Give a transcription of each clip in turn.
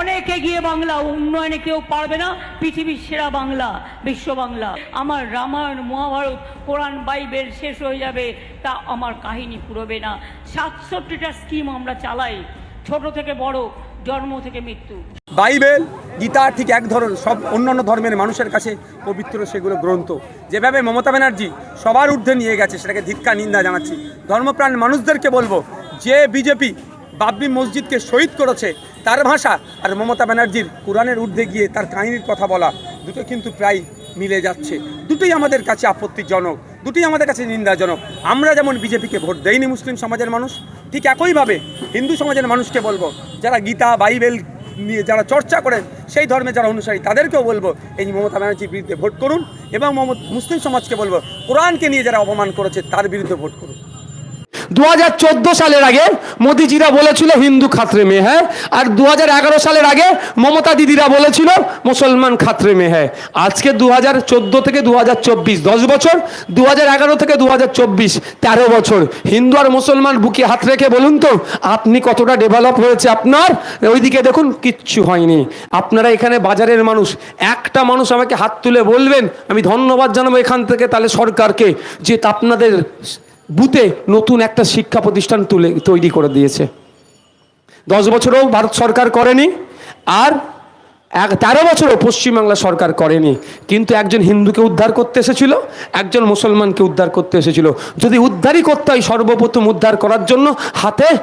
অনেক এগিয়ে বাংলা, উন্নয়নে কেউ পারবে না, পৃথিবীর সেরা বাংলা, বিশ্ব বাংলা। আমার রামায়ণ, মহাভারত, কোরআন, বাইবেল শেষ হয়ে যাবে, তা আমার কাহিনী পুরোবে না। সাতষট্টিটা স্কিম আমরা চালাই, ছোট থেকে বড়, জন্ম থেকে মৃত্যু। বাইবেল, গীতা ঠিক এক ধরন, সব অন্যান্য ধর্মের মানুষের কাছে পবিত্র সেগুলো গ্রন্থ। যেভাবে মমতা ব্যানার্জি সবার ঊর্ধ্বে নিয়ে গেছে, সেটাকে ধিক্কা নিন্দা জানাচ্ছি। ধর্মপ্রাণ মানুষদেরকে বলব, যে বিজেপি বাবরি মসজিদকে শহীদ করেছে তার ভাষা আর মমতা ব্যানার্জির কোরআনের ঊর্ধ্বে গিয়ে তার কাহিনীর কথা বলা দুটো কিন্তু প্রায় মিলে যাচ্ছে। দুটোই আমাদের কাছে আপত্তিজনক, দুটোই আমাদের কাছে নিন্দাজনক। আমরা যেমন বিজেপিকে ভোট দেইনি মুসলিম সমাজের মানুষ, ঠিক একইভাবে হিন্দু সমাজের মানুষকে বলব, যারা গীতা, বাইবেল নিয়ে যারা চর্চা করেন, সেই ধর্মে যারা অনুসারী, তাদেরকেও বলব এই মমতা ব্যানার্জির বিরুদ্ধে ভোট করুন এবং মুসলিম সমাজকে বলব, কোরআনকে নিয়ে যারা অপমান করেছে, তার বিরুদ্ধে ভোট করুন। দু হাজার চোদ্দ সালের আগে মোদিজিরা বলেছিল হিন্দু খাতরে মে হ্যাঁ আর দু হাজার এগারো সালের আগে মমতা দিদিরা বলেছিল মুসলমান খাতরে মে হ্যাঁ। আজকে দু থেকে দু হাজার দশ বছর, দু থেকে দু হাজার তেরো বছর। হিন্দু আর মুসলমান বুকে হাত রেখে বলুন তো, আপনি কতটা ডেভেলপ হয়েছে আপনার? ওইদিকে দেখুন, কিচ্ছু হয়নি। আপনারা এখানে বাজারের মানুষ, একটা মানুষ আমাকে হাত তুলে বলবেন, আমি ধন্যবাদ জানাব এখান থেকে তাহলে সরকারকে, যে আপনাদের বুথে নতুন একটা শিক্ষা প্রতিষ্ঠান তুলে, তৈরি করে দিয়েছে। দশ বছরও ভারত সরকার করেনি, আর এক, তেরো বছরও পশ্চিমবাংলা সরকার করেনি। কিন্তু একজন হিন্দুকে উদ্ধার করতে এসেছিল, একজন মুসলমানকে উদ্ধার করতে এসেছিল। যদি উদ্ধারই করতে হয়, সর্বপ্রথম উদ্ধার করার জন্য হাতে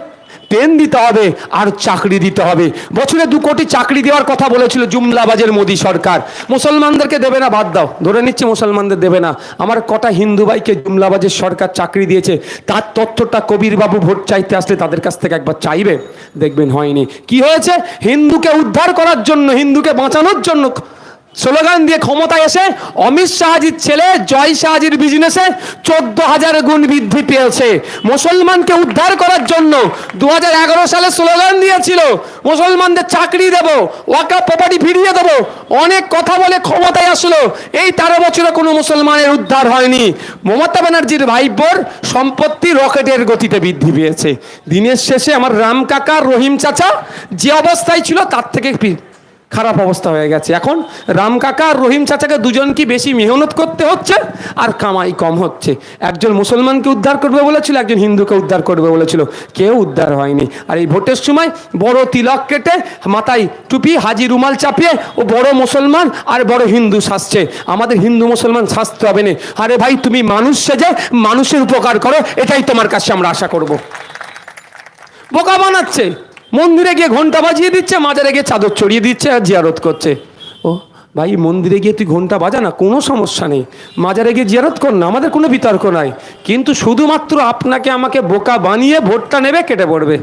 পেন দিতে হবে আর চাকরি দিতে হবে। বছরে দু কোটি চাকরি দেওয়ার কথা বলেছিল জুমলাবাজের মোদী সরকার। মুসলমানদেরকে দেবে না, বাদ দাও। ধরে নিচ্ছে মুসলমানদের দেবে না। আমার কটা হিন্দু ভাইকে জুমলাবাজের সরকার চাকরি দিয়েছে, তার তথ্যটা কবিরবাবু ভোট চাইতে আসলে তাদের কাছ থেকে একবার চাইবে? দেখবেন হয়নি। কি হয়েছে? হিন্দুকে উদ্ধার করার জন্য, হিন্দুকে বাঁচানোর জন্য স্লোগান দিয়ে ক্ষমতায় এসে অমিত শাহজির ছেলে জয় শাহজির বিজনেসে চোদ্দ হাজার গুণ বৃদ্ধি পেয়েছে। মুসলমানকে উদ্ধার করার জন্য দু হাজার এগারো সালে স্লোগান দিয়েছিল, মুসলমানদের চাকরি দেব, ওয়াকা প্রপার্টি ফিরিয়ে দেবো, অনেক কথা বলে ক্ষমতায় আসলো। এই তেরো বছরে কোনো মুসলমানের উদ্ধার হয়নি। মমতা ব্যানার্জির ভাইপোর সম্পত্তি রকেটের গতিতে বৃদ্ধি পেয়েছে। দিনের শেষে আমার রাম কাকা, রহিম চাচা যে অবস্থায় ছিল তার থেকে খারাপ অবস্থা হয়ে গেছে। এখন রাম কাকা আর রহিম চাচাকে দুজনকে বেশি মেহনত করতে হচ্ছে? আর কামাই কম হচ্ছে। একজন মুসলমানকে উদ্ধার করবে বলেছিল, একজন হিন্দুকে উদ্ধার করবে বলেছিল। কেউ উদ্ধার হয়নি। আর এই ভোটের সময় বড় তিলক কেটে মাথায় টুপি, হাজি রুমাল চাপিয়ে ও বড় মুসলমান আর বড় হিন্দু সাজছে আমাদের হিন্দু মুসলমান সাজতে হবে না। আরে ভাই, তুমি মানুষ সেজে মানুষের উপকার করো, এটাই তোমার কাছে আমরা আশা করব। বোকা বানাচ্ছে। মন্দিরে গিয়ে ঘণ্টা বাজিয়ে দিচ্ছে, মাজারে গিয়ে চাদর চড়িয়ে দিচ্ছে আর জিয়ারত করছে। ও, ভাই, মন্দিরে গিয়ে তুই ঘণ্টা বাজা না, কোনো সমস্যা নেই। মাজারে গিয়ে জিয়ারত কর না, আমাদের কোনো বিতর্ক নাই। কিন্তু শুধুমাত্র আপনাকে আমাকে বোকা বানিয়ে ভোটটা নেবে, কেটে পড়বে।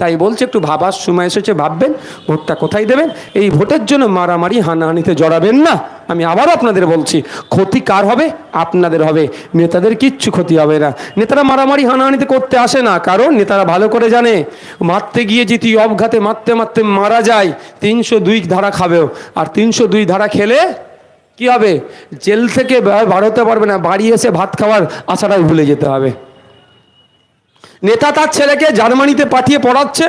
তাই বলছে, একটু ভাবার সময় এসেছে, ভাববেন, ভোটটা কোথায় দেবেন? এই ভোটের জন্য মারামারি, হানাহানিতে জড়াবেন না। আমি আবারও আপনাদের বলছি, ক্ষতি কার হবে? আপনাদের হবে। নেতাদের কিচ্ছু ক্ষতি হবে না। নেতারা মারামারি, হানাহানিতে করতে আসে না, কারণ নেতারা ভালো করে জানে, মারতে গিয়ে যদি অবঘাতে মারতে মারতে মারা যায়, তিনশো দুই ধারা খাবেও আর তিনশো দুই ধারা খেলে কি হবে? জেল থেকে বার হতে পারবে না, বাড়ি এসে ভাত খাওয়ার আশাটাই ভুলে যেতে হবে। নেতা তার ছেলেকে জার্মানিতে পাঠিয়ে পড়াচ্ছে,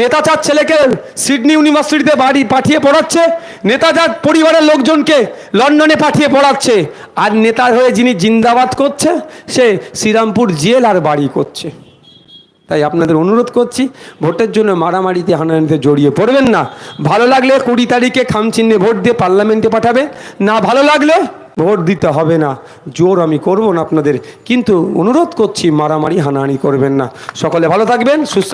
নেতা তার ছেলেকে সিডনি ইউনিভার্সিটিতে বাড়ি পাঠিয়ে পড়াচ্ছে, নেতা তার পরিবারের লোকজনকে লন্ডনে পাঠিয়ে পড়াচ্ছে, আর নেতার হয়ে যিনি জিন্দাবাদ করছে, সে শ্রীরামপুর জেল আর বাড়ি করছে। তাই আপনাদের অনুরোধ করছি, ভোটের জন্য মারামারিতে, হানাহানিতে জড়িয়ে পড়বেন না। ভালো লাগলে কুড়ি তারিখে খামচিহ্নে ভোট দিয়ে পার্লামেন্টে পাঠাবে, না ভালো লাগলে ভোট দিতে হবে না। জোর আমি করব না আপনাদের। কিন্তু অনুরোধ করছি, মারামারি হানাহানি করবেন না। সকলে ভালো থাকবেন, সুস্থ